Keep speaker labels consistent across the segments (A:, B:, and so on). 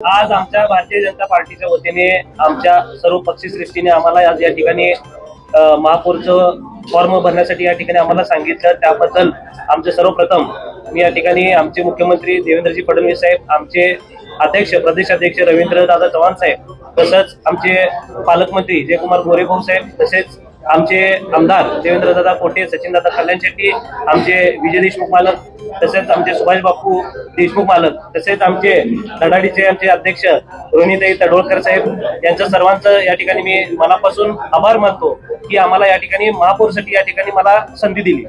A: आज आमच्या भारतीय जनता पार्टीच्या वतीने आमच्या सर्व पक्षश्रेष्ठीने आम्हाला आज या ठिकाणी महापौरचं फॉर्म भरण्यासाठी या ठिकाणी आम्हाला सांगितलं. त्याबद्दल आमचे सर्वप्रथम मी या ठिकाणी आमचे मुख्यमंत्री देवेंद्रजी फडणवीस साहेब आमचे अध्यक्ष प्रदेश अध्यक्ष रवींद्र दादा चव्हाण साहेब तसंच आमचे पालकमंत्री जयकुमार गोरेभाऊ साहेब तसेच आमचे आमदार देवेंद्र दादा कोटे सचिन दादा कल्याण शेट्टी आमचे विजय देशमुख मालक तसेच आमचे सुभाष बापू देशमुख मालक तसेच आमचे धडाडीचे आमचे अध्यक्ष रोहिणीताई तडोळकर साहेब यांचं सर्वांचं या ठिकाणी मी मनापासून आभार मानतो की आम्हाला या ठिकाणी महापौरसाठी या ठिकाणी मला संधी दिली.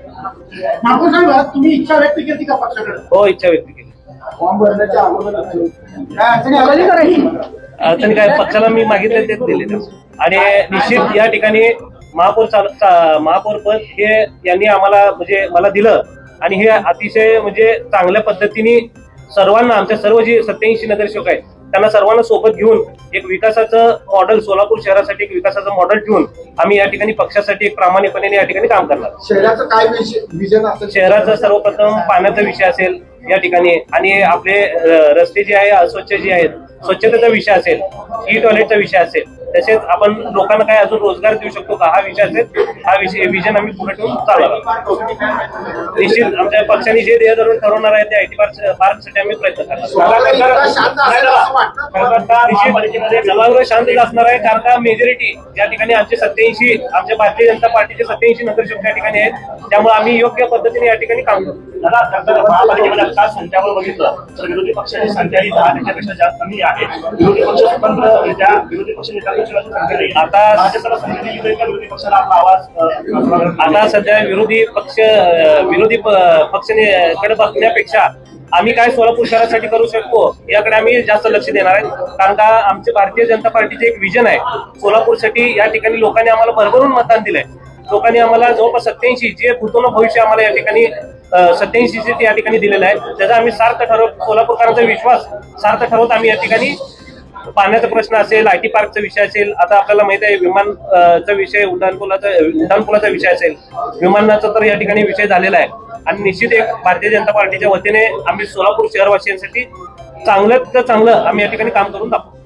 B: तुम्ही इच्छा व्यक्त केली का पक्षाकडे?
A: हो इच्छा व्यक्त केली.
B: अडचणी
A: काय? पक्षाला मी मागितले तेच दिले. आणि निश्चित या ठिकाणी महापौर महापौर पद हे यांनी आम्हाला म्हणजे मला दिलं. आणि हे अतिशय म्हणजे चांगल्या पद्धतीने सर्वांना आमच्या सर्व जे सत्याऐंशी नगरसेवक आहेत त्यांना सर्वांना सोबत घेऊन एक विकासाचं मॉडेल सोलापूर शहरासाठी एक विकासाचं मॉडेल ठेवून आम्ही या ठिकाणी पक्षासाठी एक प्रामाणिकपणे या ठिकाणी काम करणार.
B: शहराचं काय विजन असेल?
A: शहराचा सर्वप्रथम पाण्याचा विषय असेल या ठिकाणी आणि आपले रस्ते जे आहे अस्वच्छ जे आहेत स्वच्छतेचा विषय असेल ई टॉयलेटचा विषय असेल तसेच आपण लोकांना काय अजून रोजगार देऊ शकतो का? हा विषय असेल. हा विषय विजन आम्ही पुढे ठेवून चालवणार निश्चित आमच्या पक्षाने जे ध्येय धरून ठरवणार आहे ते आय टी पार्क पार्कसाठी आम्ही प्रयत्न करणार सभागृह शांत असणार आहे कारण का? मेजॉरिटी या ठिकाणी आमचे सत्याऐंशी आमच्या भारतीय जनता पार्टीचे सत्याऐंशी नगरसेवक या ठिकाणी आहेत. त्यामुळे आम्ही योग्य पद्धतीने या ठिकाणी काम करू.
C: दादा आता महापालिकेमध्ये आता संख्यावर बघितलं तर विरोधी पक्षाची संख्या ही दहा त्याच्यापेक्षा जास्त कमी आहे. विरोधी पक्ष स्वतंत्र विरोधी पक्ष नाही
A: आता- आता सध्या विरोधी पक्ष विरोधी प- पक्षाने कडे बघण्यापेक्षा आम्ही काय सोलापूर शहरासाठी करू शकतो याकडे आम्ही जास्त लक्ष देणार आहे. कारण का आमचे भारतीय जनता पार्टीचे एक विजन आहे. सोलापूरसाठी या ठिकाणी लोकांनी आम्हाला भरभरून मतदान दिलंय. लोकांनी आम्हाला जवळपास सत्याऐंशी जे भूतोन भविष्य आम्हाला या ठिकाणी सत्याऐंशी जे या ठिकाणी दिलेलं आहे त्याचा आम्ही सार्थ ठरव सोलापूरकरांचा विश्वास सार्थ ठरवत आम्ही या ठिकाणी पाण्याचा प्रश्न असेल आय टी पार्कचा विषय असेल आता आपल्याला माहीत आहे विमान चा विषय उड्डाणपुलाचा उड्डाणपुलाचा विषय असेल. विमानाचा तर या ठिकाणी विषय झालेला आहे. आणि निश्चित एक भारतीय जनता पार्टीच्या वतीने आम्ही सोलापूर शहरवासियांसाठी चांगल्यात चांगलं आम्ही या ठिकाणी काम करून दाखवू.